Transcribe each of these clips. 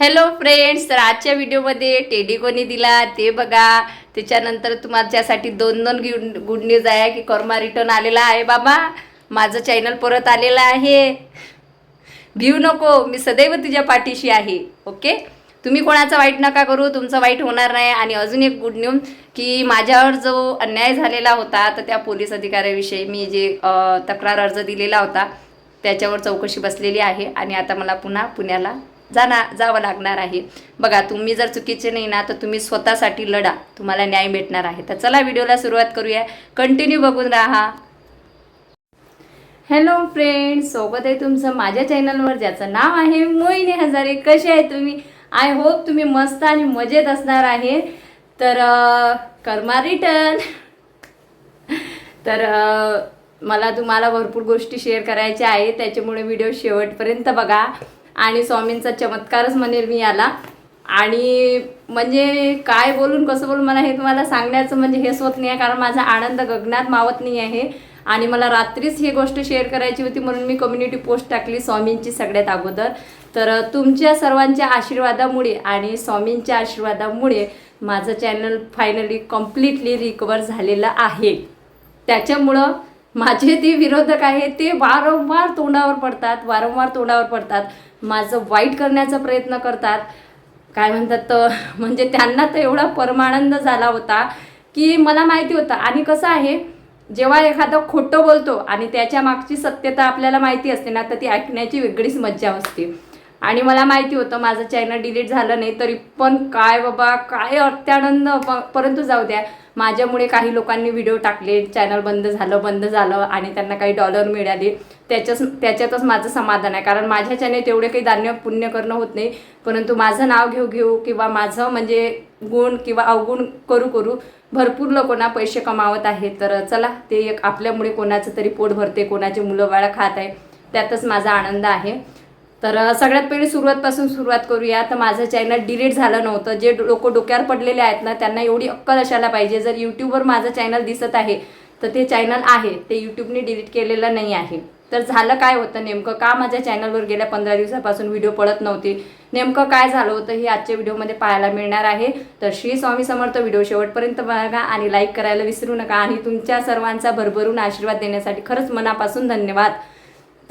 Hello friends तर आजच्या व्हिडिओमध्ये टेडी कोणी दिला ते बघा. त्याच्यानंतर तुमच्यासाठी दोन दोन गुड न्यूज आहे की कर्मा रिटर्न आलेला आहे बाबा. माझं चॅनल परत आलेलं आहे. भिऊ नको मी सदैव तुझ्या पाठीशी आहे ओके तुम्ही कोणाचं वाईट नका करू तुमचं वाईट होणार नाही. आणि अजून एक गुड न्यूज की माझ्यावर जो अन्याय झालेला होता तर त्या पोलीस अधिकाऱ्याविषयी मी जे तक्रार अर्ज दिलेला होता त्याच्यावर चौकशी बसलेली आहे. आणि आता मला पुन्हा पुण्याला जाणार जावं लागणार आहे. बघा तुम्ही जर चुकीचे नाही ना तर तुम्ही स्वतःसाठी लढा. तुम्हाला न्याय भेटणार आहे. तर चला व्हिडिओला सुरुवात करूया. कंटिन्यू बघून राहा. हॅलो फ्रेंड सोबत आहे तुमचं माझ्या चॅनलवर ज्याचं नाव आहे मोहिनी हजारे. कसे आहे तुम्ही? आय होप तुम्ही मस्त आणि मजेत असणार आहे. तर कर्मा रिटर्न तर मला तुम्हाला भरपूर गोष्टी शेअर करायच्या आहेत. त्याच्यामुळे व्हिडिओ शेवटपर्यंत बघा. आणि स्वामींचा चमत्कारच म्हणेल मी याला. आणि म्हणजे काय बोलून कसं बोलून मला हे तुम्हाला सांगण्याचं म्हणजे हेच होत नाही आहे कारण माझा आनंद गगनात मावत नाही आहे. आणि मला रात्रीच ही गोष्ट शेअर करायची होती म्हणून मी कम्युनिटी पोस्ट टाकली स्वामींची सगळ्यात अगोदर. तर तुमच्या सर्वांच्या आशीर्वादामुळे आणि स्वामींच्या आशीर्वादामुळे माझं चॅनल फायनली कम्प्लिटली रिकवर झालेलं आहे. त्याच्यामुळं माझे ते विरोधक आहेत ते वारंवार तोंडावर पडतात वारंवार तोंडावर पडतात. माझं वाईट करण्याचा प्रयत्न करतात. काय म्हणतात तर म्हणजे त्यांना तर एवढा परमानंद झाला होता की मला माहिती होतं. आणि कसं आहे जेव्हा एखादं खोटं बोलतो आणि त्याच्या मागची सत्यता आपल्याला माहिती असते ना तर ती ऐकण्याची वेगळीच मज्जा असते. आणि मला माहिती होतं माझं चॅनल डिलीट झालं नाही तरी पण काय बाबा काय अत्यानंद प- परंतु जाऊ द्या. माझ्यामुळे काही लोकांनी व्हिडिओ टाकले चॅनल बंद झालं बंद झालं आणि त्यांना काही डॉलर मिळाले. त्याच्याच त्याच्यातच माझं समाधान आहे. कारण माझ्या चॅनेल तेवढे काही धान्य पुण्य करणं होत नाही. परंतु माझं नाव घेऊ घेऊ किंवा माझं म्हणजे गुण किंवा अवगुण करू करू भरपूर लोकांना पैसे कमावत आहे तर चला ते एक आपल्यामुळे कोणाचं तरी पोट भरते कोणाचे मुलं बाळा खात आहे त्यातच माझा आनंद आहे. तर सगळ्यात पहिले सुरुवातपासून सुरुवात करूया. तर माझं चॅनल डिलीट झालं नव्हतं. जे लोक डोक्यावर पडलेले आहेत ना त्यांना एवढी अक्कल असायला पाहिजे. जर यूट्यूबवर माझं चॅनल दिसत आहे तर ते चॅनल आहे. ते यूट्यूबने डिलीट केलेलं नाही आहे. तर झालं काय होतं नेमकं? का माझ्या चॅनलवर गेल्या पंधरा दिवसापासून व्हिडिओ पडत नव्हते? नेमकं काय झालं होतं हे आजच्या व्हिडिओमध्ये पाहायला मिळणार आहे. तर श्री स्वामी समर्थ व्हिडिओ शेवटपर्यंत बघा आणि लाईक करायला विसरू नका. आणि तुमच्या सर्वांचा भरभरून आशीर्वाद देण्यासाठी खरंच मनापासून धन्यवाद.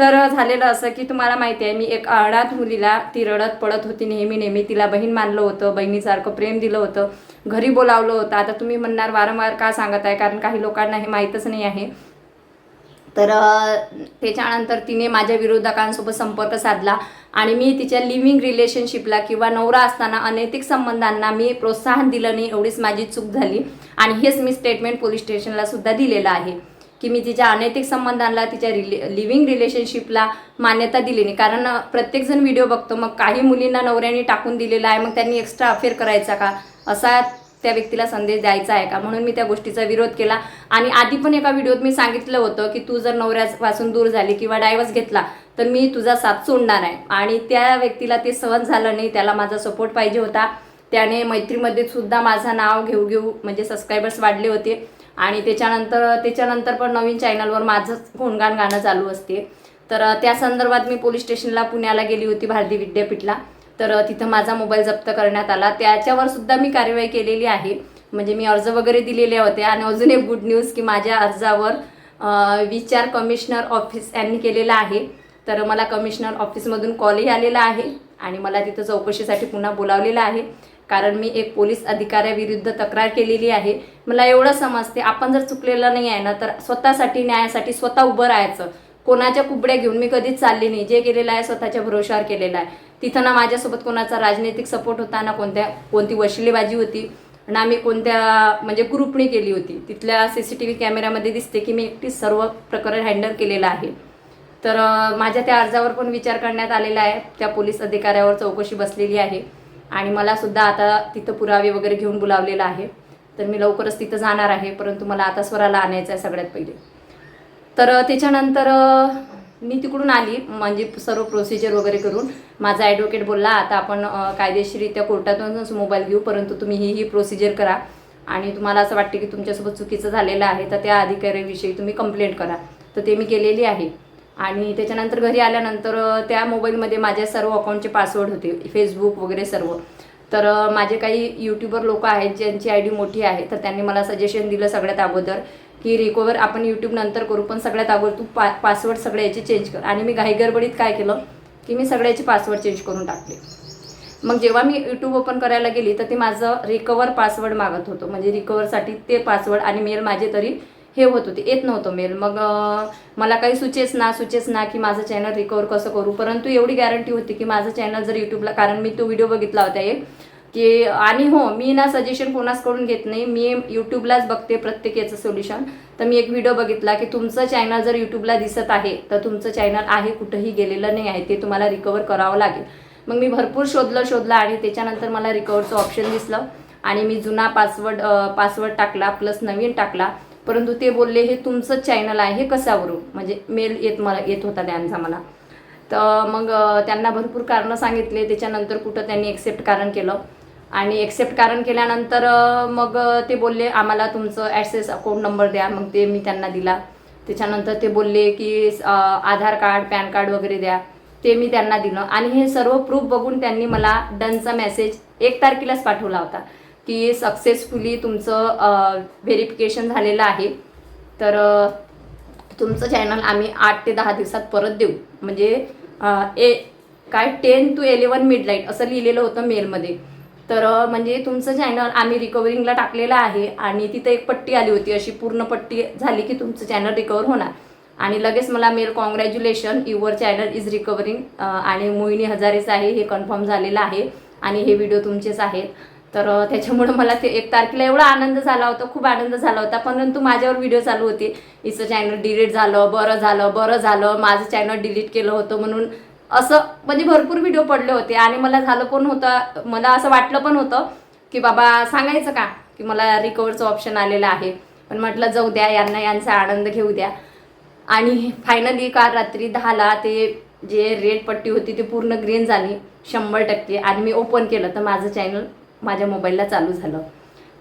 तर झालेलं असं की तुम्हाला माहिती आहे मी एक अनाथ मुलीला ती रडत पडत होती नेहमी नेहमी. तिला बहीण मानलं होतं बहिणीसारखं प्रेम दिलं होतं घरी बोलावलं होतं. आता तुम्ही म्हणणार वारंवार का सांगत आहे? कारण काही लोकांना हे माहीतच नाही आहे. तर त्याच्यानंतर तिने माझ्या विरोधकांसोबत संपर्क साधला आणि मी तिच्या लिव्हिंग रिलेशनशिपला किंवा नवरा असताना अनैतिक संबंधांना मी प्रोत्साहन दिलं नाही एवढीच माझी चूक झाली. आणि हेच मी स्टेटमेंट पोलीस स्टेशनला सुद्धा दिलेलं आहे. की मी तिच्या अनैतिक संबंधांना तिच्या रिले लिव्हिंग रिलेशनशिपला मान्यता दिली नाही. कारण प्रत्येकजण व्हिडिओ बघतो मग काही मुलींना नवऱ्याने टाकून दिलेला आहे मग त्यांनी एक्स्ट्रा अफेअर करायचा का? असा त्या व्यक्तीला संदेश द्यायचा आहे का? म्हणून मी त्या गोष्टीचा विरोध केला. आणि आधी पण एका व्हिडिओत मी सांगितलं होतं की तू जर नवऱ्यापासून दूर झाली किंवा डायव्हर्स घेतला तर मी तुझा साथ सोडणार आहे. आणि त्या व्यक्तीला ते सहन झालं नाही. त्याला माझा सपोर्ट पाहिजे होता. त्याने मैत्रीमध्ये सुद्धा माझं नाव घेऊ घेऊ म्हणजे सबस्क्रायबर्स वाढले होते. आणि त्याच्यानंतर त्याच्यानंतर पण नवीन चॅनलवर माझंच गुणगान गाणं चालू असते. तर त्या संदर्भात मी पोलीस स्टेशनला पुण्याला गेली होती भारती विद्यापीठला. तर तिथं माझा मोबाईल जप्त करण्यात आला. त्याच्यावर सुद्धा मी कार्यवाही केलेली आहे. म्हणजे मी अर्ज वगैरे दिलेले होते आणि अजून एक गुड न्यूज की माझ्या अर्जावर विचार कमिशनर ऑफिस यांनी केलेला आहे. तर मला कमिशनर ऑफिसमधून कॉलही आलेला आहे आणि मला तिथं चौकशीसाठी पुन्हा बोलावलेलं आहे. कारण मी एक पोलीस अधिकाऱ्याविरुद्ध तक्रार केलेली आहे. मला एवढं समजते. आपण जर चुकलेलं नाही आहे ना तर स्वतःसाठी न्यायासाठी स्वतः उभं राहायचं. कोणाच्या कुबड्या घेऊन मी कधीच चालली नाही. जे केलेलं आहे स्वतःच्या भरोशावर केलेलं आहे. तिथं ना माझ्यासोबत कोणाचा राजनैतिक सपोर्ट होता ना कोणत्या कोणती वशिलेबाजी होती ना मी कोणत्या म्हणजे ग्रुपने केली होती. तिथल्या सी सी टी व्ही कॅमेऱ्यामध्ये दिसते की मी एकटी सर्व प्रकरण हँडल केलेलं आहे. तर माझ्या त्या अर्जावर पण विचार करण्यात आलेला आहे. त्या पोलीस अधिकाऱ्यावर चौकशी बसलेली आहे. आणि मला सुद्धा आता तिथं पुरावे वगैरे घेऊन बोलावलेलं आहे. तर मी लवकरच तिथं जाणार आहे परंतु मला आता स्वराला आणायचं आहे सगळ्यात पहिले. तर त्याच्यानंतर मी तिकडून आली म्हणजे सर्व प्रोसिजर वगैरे करून. माझा ॲडव्होकेट बोलला आता आपण कायदेशीररित्या कोर्टातूनच मोबाईल घेऊ परंतु तुम्ही ही ही प्रोसिजर करा. आणि तुम्हाला असं वाटते की तुमच्यासोबत चुकीचं झालेलं आहे तर त्या अधिकाऱ्याविषयी तुम्ही कंप्लेंट करा. तर ते मी केलेली आहे. आणि त्याच्यानंतर घरी आल्यानंतर त्या मोबाईलमध्ये माझ्या सर्व अकाउंटचे पासवर्ड होते. फेसबुक वगैरे सर्व. तर माझे काही यूट्यूबर लोक आहेत ज्यांची आय डी मोठी आहे तर त्यांनी मला सजेशन दिलं सगळ्यात अगोदर की रिकवर आपण यूट्यूब नंतर करू पण सगळ्यात अगोदर तू पा पासवर्ड सगळे याचे चेंज कर. आणि मी घाईगडबडीत काय केलं की मी सगळ्याचे पासवर्ड चेंज करून टाकले. मग जेव्हा मी यूट्यूब ओपन करायला गेली तर ते माझं रिकवर पासवर्ड मागत होतं. म्हणजे रिकवरसाठी ते पासवर्ड आणि मेल माझे तरी हे होत होते. येत नव्हतं मेल मग मला काही सुचेच ना सुचेच ना की माझं चॅनल रिकवर कसं करू. परंतु एवढी गॅरंटी होती की माझं चॅनल जर यूट्यूबला कारण मी तो व्हिडिओ बघितला होता एक की आणि हो मी ना सजेशन कोणाचकडून घेत नाही. मी यूट्यूबलाच बघते प्रत्येक याचं सोल्युशन तर मी एक व्हिडिओ बघितला की तुमचं चॅनल जर यूट्यूबला दिसत आहे तर तुमचं चॅनल आहे कुठंही गेलेलं नाही आहे ते तुम्हाला रिकवर करावं लागेल. मग मी भरपूर शोधलं शोधलं आणि त्याच्यानंतर मला रिकवरचं ऑप्शन दिसलं. आणि मी जुना पासवर्ड पासवर्ड टाकला प्लस नवीन टाकला. परंतु ते बोलले हे तुमचं चॅनल आहे हे कशावरून? म्हणजे मेल येत मला येत होता त्यांचा मला. तर मग त्यांना भरपूर कारणं सांगितले. त्याच्यानंतर कुठं त्यांनी एक्सेप्ट कारण केलं. आणि एक्सेप्ट कारण केल्यानंतर मग ते बोलले आम्हाला तुमचं ॲक्सेस अकाउंट नंबर द्या. मग ते मी त्यांना दिला. त्याच्यानंतर ते बोलले की आधार कार्ड पॅन कार्ड वगैरे द्या. ते मी त्यांना दिलं. आणि हे सर्व प्रूफ बघून त्यांनी मला डनचा मेसेज एक तारखेलाच पाठवला होता. की सक्सेसफुली तुमचं व्हेरिफिकेशन झालेलं आहे. तर तुमचं चॅनल आम्ही आठ ते दहा दिवसात परत देऊ. म्हणजे ए काय टेन टू एलेवन मिडलाईट असं लिहिलेलं होतं मेलमध्ये तर म्हणजे तुमचं चॅनल आम्ही रिकवरिंगला टाकलेलं आहे आणि तिथं एक पट्टी आली होती. अशी पूर्ण पट्टी झाली की तुमचं चॅनल रिकवर होणार. आणि लगेच मला mail congratulation your channel is recovering आणि मोहिनी हजारेचं आहे हे कन्फर्म झालेलं आहे. आणि हे व्हिडिओ तुमचेच आहेत. तर त्याच्यामुळं मला ते एक तारखेला एवढा आनंद झाला होता खूप आनंद झाला होता. परंतु माझ्यावर व्हिडिओ चालू होते. हिचं चॅनल डिलीट झालं बरं झालं बरं झालं. माझं चॅनल डिलीट केलं होतं म्हणून असं म्हणजे भरपूर व्हिडिओ पडले होते. आणि मला झालं पण होतं मला असं वाटलं पण होतं की बाबा सांगायचं का? की मला रिकवरचं ऑप्शन आलेलं आहे. पण म्हटलं जाऊ द्या यांना यांचा आनंद घेऊ द्या. आणि फायनली काल रात्री दहाला ते जे रेड पट्टी होती ती पूर्ण ग्रीन झाली शंभर टक्के. आणि मी ओपन केलं तर माझं चॅनल माझ्या मोबाईलला चालू झालं.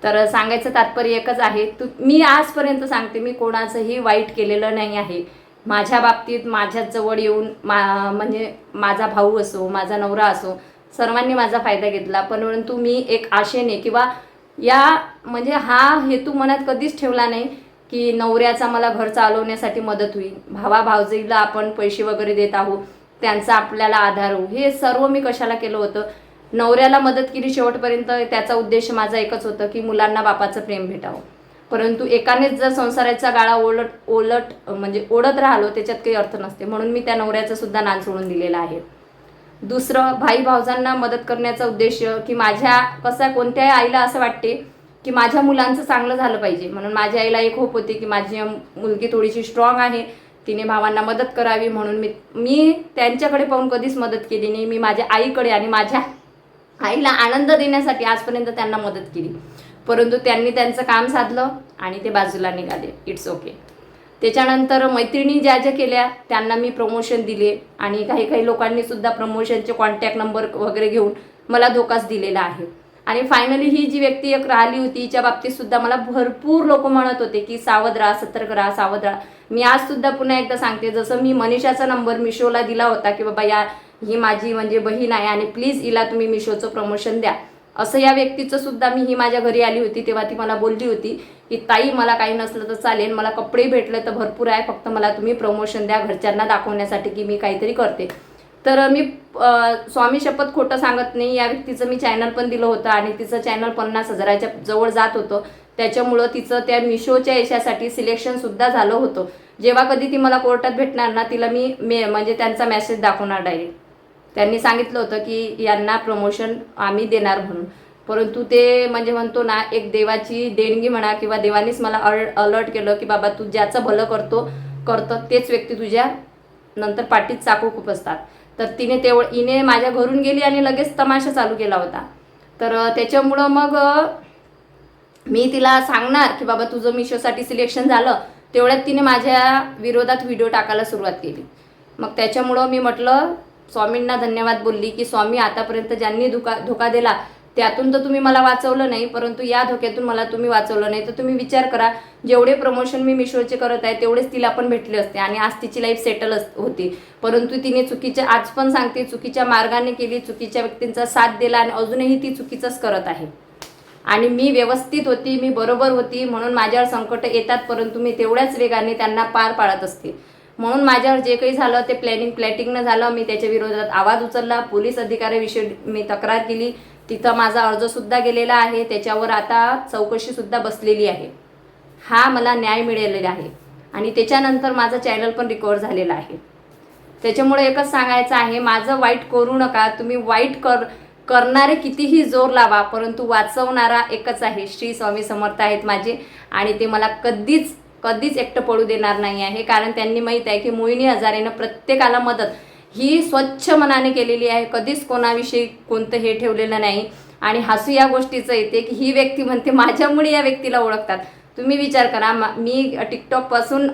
तर सांगायचं तात्पर्य एकच आहे तू मी आजपर्यंत सांगते मी कोणाचंही वाईट केलेलं नाही आहे. माझ्या बाबतीत माझ्याजवळ येऊन मा म्हणजे माझा भाऊ असो माझा नवरा असो सर्वांनी माझा फायदा घेतला. पण परंतु मी एक आशेने किंवा या म्हणजे हा हेतू मनात कधीच ठेवला नाही की नवऱ्याचा मला घर चालवण्यासाठी मदत होईल. भावा भावजीला आपण पैसे वगैरे देत आहोत त्यांचा आपल्याला आधार होऊ. हे सर्व मी कशाला केलं होतं? नवऱ्याला मदत केली शेवटपर्यंत त्याचा उद्देश माझा एकच होतं की मुलांना बापाचं प्रेम भेटावं. परंतु एकानेच जर संसाराचा गाळा ओलट ओलट म्हणजे ओढत राहिलो त्याच्यात काही अर्थ नसते. म्हणून मी त्या नवऱ्याचं सुद्धा नान सोडून दिलेलं आहे. दुसरं भाई भावजांना मदत करण्याचा उद्देश की माझ्या कसा कोणत्याही आईला असं वाटते की माझ्या मुलांचं चांगलं झालं पाहिजे. म्हणून माझ्या आईला एक होप होती की माझी मुलगी थोडीशी स्ट्रॉंग आहे. तिने भावांना मदत करावी म्हणून मी मी त्यांच्याकडे पाहून कधीच मदत केली नाही. मी माझ्या आईकडे आणि माझ्या आईला आनंद देण्यासाठी आजपर्यंत त्यांना मदत केली. परंतु त्यांनी त्यांचं काम साधलं आणि ते बाजूला निघाले. इट्स ओके त्याच्यानंतर मैत्रिणी ज्या ज्या केल्या त्यांना मी प्रमोशन दिले आणि काही काही लोकांनी सुद्धा प्रमोशनचे कॉन्टॅक्ट नंबर वगैरे घेऊन मला धोकाच दिलेला आहे. आणि फायनली ही जी व्यक्ती एक राहिली होती हिच्या बाबतीत सुद्धा मला भरपूर लोक म्हणत होते की सावध राहा सतर्क राहा सावध राहा. मी आज सुद्धा पुन्हा एकदा सांगते जसं मी मनीषाचा नंबर मिशोला दिला होता की बाबा या ही माझी म्हणजे बहीण आहे आणि प्लीज हिला तुम्ही मिशोचं प्रमोशन द्या. असं या व्यक्तीचं सुद्धा मी ही माझ्या घरी आली होती तेव्हा ती मला बोलली होती की ताई मला काही नसलं तर चालेल मला कपडे भेटले तर भरपूर आहे फक्त मला तुम्ही प्रमोशन द्या घरच्यांना दाखवण्यासाठी की मी काहीतरी करते. तर मी स्वामी शपथ खोटं सांगत नाही. या व्यक्तीचं मी चॅनल पण दिलं होतं आणि तिचं चॅनल पन्नास हजाराच्या जवळ जात होतं. त्याच्यामुळं तिचं त्या मिशोच्या यशासाठी सिलेक्शनसुद्धा झालं होतं. जेव्हा कधी ती मला कोर्टात भेटणार ना तिला मी मे म्हणजे त्यांचा मेसेज दाखवणार डायरेक्ट त्यांनी सांगितलं होतं की यांना प्रमोशन आम्ही देणार म्हणून. परंतु ते म्हणजे म्हणतो ना एक देवाची देणगी म्हणा किंवा देवानीच मला अलर्ट केलं की बाबा तू ज्याचं भलं करतो करतं तेच व्यक्ती तुझ्या नंतर पाठीत चाकू खूप असतात. तर तिने तेवढ हिने माझ्या घरून गेली आणि लगेच तमाशा चालू केला होता. तर त्याच्यामुळं मग मी तिला सांगणार की बाबा तुझं मिशोसाठी सिलेक्शन झालं तेवढ्यात तिने माझ्या विरोधात व्हिडिओ टाकायला सुरुवात केली. मग त्याच्यामुळं मी म्हटलं स्वामींना धन्यवाद बोलली की स्वामी आतापर्यंत ज्यांनी धोका धोका दिला त्यातून तर तुम्ही मला वाचवलं नाही परंतु या धोक्यातून मला तुम्ही वाचवलं नाही. तर तुम्ही विचार करा जेवढे प्रमोशन मी मिशोचे करत आहे तेवढेच तिला पण भेटले असते आणि आज तिची लाईफ सेटल होती. परंतु तिने चुकीच्या आज पण सांगते चुकीच्या मार्गाने केली चुकीच्या व्यक्तींचा साथ दिला आणि अजूनही ती चुकीचंच करत आहे. आणि मी व्यवस्थित होती मी बरोबर होती म्हणून माझ्यावर संकट येतात परंतु मी तेवढ्याच वेगाने त्यांना पार पाडत असते. म्हणून माझ्यावर जे काही झालं ते प्लॅनिंग प्लॅटिंगनं झालं मी त्याच्या विरोधात आवाज उचलला. पोलीस अधिकाऱ्याविषयी मी तक्रार केली. तिथं माझा अर्जसुद्धा गेलेला आहे. त्याच्यावर आता चौकशीसुद्धा बसलेली आहे. हा मला न्याय मिळालेला आहे. आणि त्याच्यानंतर माझं चॅनल पण रिकवर झालेलं आहे. त्याच्यामुळे एकच सांगायचं आहे माझं वाईट करू नका. तुम्ही वाईट कर करणारे कितीही जोर लावा परंतु वाचवणारा एकच आहे. श्री स्वामी समर्थ आहेत माझे आणि ते मला कधीच कधीच एकटं पडू देणार नाही आहे कारण त्यांनी माहीत आहे की मोहिनी हजारेनं प्रत्येकाला मदत ही स्वच्छ मनाने केलेली आहे. कधीच कोणाविषयी कोणतं हे ठेवलेलं नाही. आणि हसू या गोष्टीचं येते की ही व्यक्ती म्हणते माझ्यामुळे या व्यक्तीला ओळखतात. तुम्ही विचार करा मा- मी टिकटॉकपासून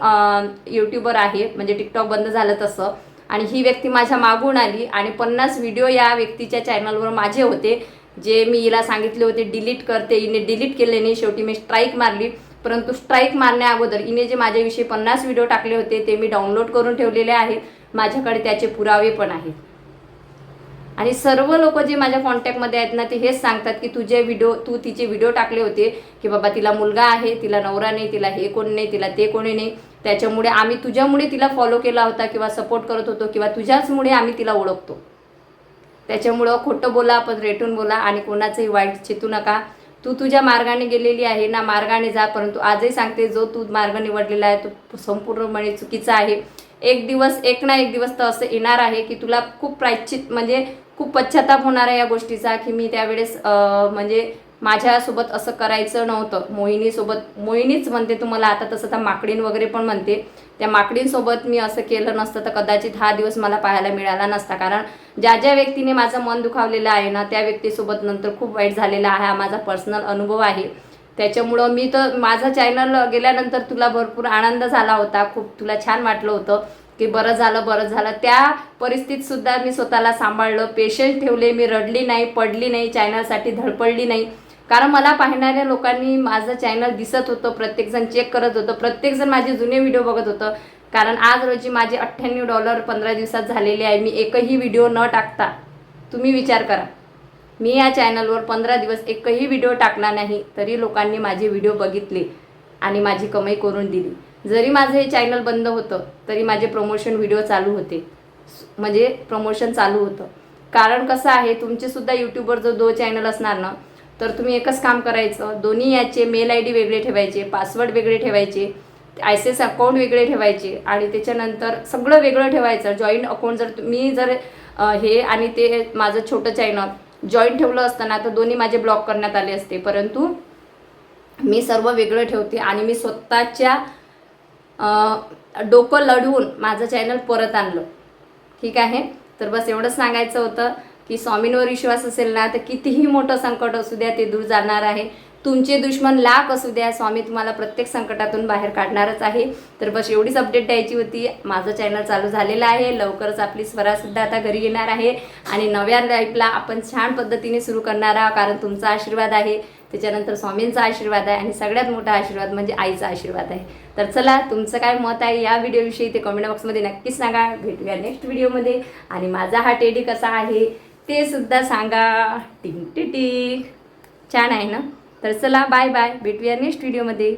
यूट्यूबर आहे. म्हणजे टिकटॉक बंद झालं तसं. आणि ही व्यक्ती माझ्या मागून आली आणि पन्नास व्हिडिओ या व्यक्तीच्या चॅनलवर माझे होते जे मी हिला सांगितले होते डिलीट करते. हिने डिलीट केले नाही. शेवटी मी स्ट्राईक मारली. परंतु स्ट्राईक मारण्या अगोदर हिने जे माझ्याविषयी पन्नास व्हिडिओ टाकले होते ते मी डाउनलोड करून ठेवलेले आहेत. माझ्याकडे त्याचे पुरावे पण आहेत. आणि सर्व लोक जे माझ्या कॉन्टॅक्टमध्ये आहेत ना ते हेच सांगतात की तुझे व्हिडिओ तू तिचे व्हिडिओ टाकले होते की बाबा तिला मुलगा आहे तिला नवरा नाही तिला हे कोण नाही तिला ते कोणी नाही. त्याच्यामुळे आम्ही तुझ्यामुळे तिला फॉलो केला होता किंवा सपोर्ट करत होतो किंवा तुझ्याचमुळे आम्ही तिला ओळखतो. त्याच्यामुळं खोटं बोला पण रेटून बोला आणि कोणाचंही वाईट चितू नका. तू तुझ्या मार्गाने गेलेली आहे ना मार्गाने जा परंतु आजही सांगते जो तू मार्ग निवडलेला आहे तो संपूर्णपणे चुकीचा आहे. एक दिवस एक ना एक दिवस तर असं येणार आहे की तुला खूप प्रायश्चित म्हणजे खूप पश्चाताप होणार आहे या गोष्टीचा की मी त्यावेळेस म्हणजे माझ्यासोबत असं करायचं नव्हतं. मोहिनीसोबत मोहिनीच म्हणते तुम्हाला आता तसं तर माकडीन वगैरे पण म्हणते. त्या माकडींसोबत मी असं केलं नसतं तर कदाचित हा दिवस मला पाहायला मिळाला नसता. कारण ज्या ज्या व्यक्तीने माझं मन दुखावलेलं आहे ना त्या व्यक्तीसोबत नंतर खूप वाईट झालेला आहे हा माझा पर्सनल अनुभव आहे. त्याच्यामुळं मी तर माझं चॅनल गेल्यानंतर तुला भरपूर आनंद झाला होता. खूप तुला छान वाटलं होतं की बरं झालं बरं झालं. त्या परिस्थितीत सुद्धा मी स्वतःला सांभाळलं. पेशंट ठेवले मी रडली नाही पडली नाही चॅनलसाठी धडपडली नाही. कारण मला पाहणाऱ्या लोकांनी माझं चॅनल दिसत होतं प्रत्येकजण चेक करत होतं प्रत्येकजण माझे जुने व्हिडिओ बघत होतं. कारण आज रोजी माझे अठ्ठ्याण्णव डॉलर पंधरा दिवसात झालेले आहे. मी एकही व्हिडिओ न टाकता तुम्ही विचार करा. मी या चॅनलवर पंधरा दिवस एकही व्हिडिओ टाकला नाही तरी लोकांनी माझे व्हिडिओ बघितले आणि माझी कमाई करून दिली. जरी माझं हे चॅनल बंद होतं तरी माझे प्रमोशन व्हिडिओ चालू होते. म्हणजे प्रमोशन चालू होतं. कारण कसं आहे तुमचेसुद्धा यूट्यूबवर जो दो चॅनल असणार ना तर तुम्ही एकच काम करायचं दोन्ही याचे मेल आय डी वेगळे ठेवायचे पासवर्ड वेगळे ठेवायचे आय सी एस अकाउंट वेगळे ठेवायचे आणि त्याच्यानंतर सगळं वेगळं ठेवायचं. जॉईंट अकाउंट जर मी जर हे आणि ते माझं छोटं चॅनल जॉईंट ठेवलं असताना तर दोन्ही माझे ब्लॉक करण्यात आले असते. परंतु मी सर्व वेगळं ठेवते आणि मी स्वतःच्या डोकं लढवून माझं चॅनल परत आणलं. ठीक आहे? तर बस एवढंच सांगायचं होतं. की स्वामींवर विश्वास असेल ना तर कितीही मोठं संकट असू द्या ते दूर जाणार आहे. तुमचे दुश्मन लाख असू द्या स्वामी तुम्हाला प्रत्येक संकटातून बाहेर काढणारच आहे. तर बस एवढीच अपडेट द्यायची होती. माझं चॅनल चालू झालेलं आहे. लवकरच आपली स्वरासुद्धा आता घरी येणार आहे. आणि नव्या लाईफला आपण छान पद्धतीने सुरू करणार आहोत कारण तुमचा आशीर्वाद आहे. त्याच्यानंतर स्वामींचा आशीर्वाद आहे आणि सगळ्यात मोठा आशीर्वाद म्हणजे आईचा आशीर्वाद आहे. तर चला तुमचं काय मत आहे या व्हिडिओविषयी ते कमेंट बॉक्समध्ये नक्कीच सांगा. भेटूया नेक्स्ट व्हिडिओमध्ये आणि माझा हा टेडी कसा आहे? ते सुद्धा सांगा. टिंग टिटिक छान आहे ना? तर चला बाय बाय भेटूया नेक्स्ट व्हिडिओमध्ये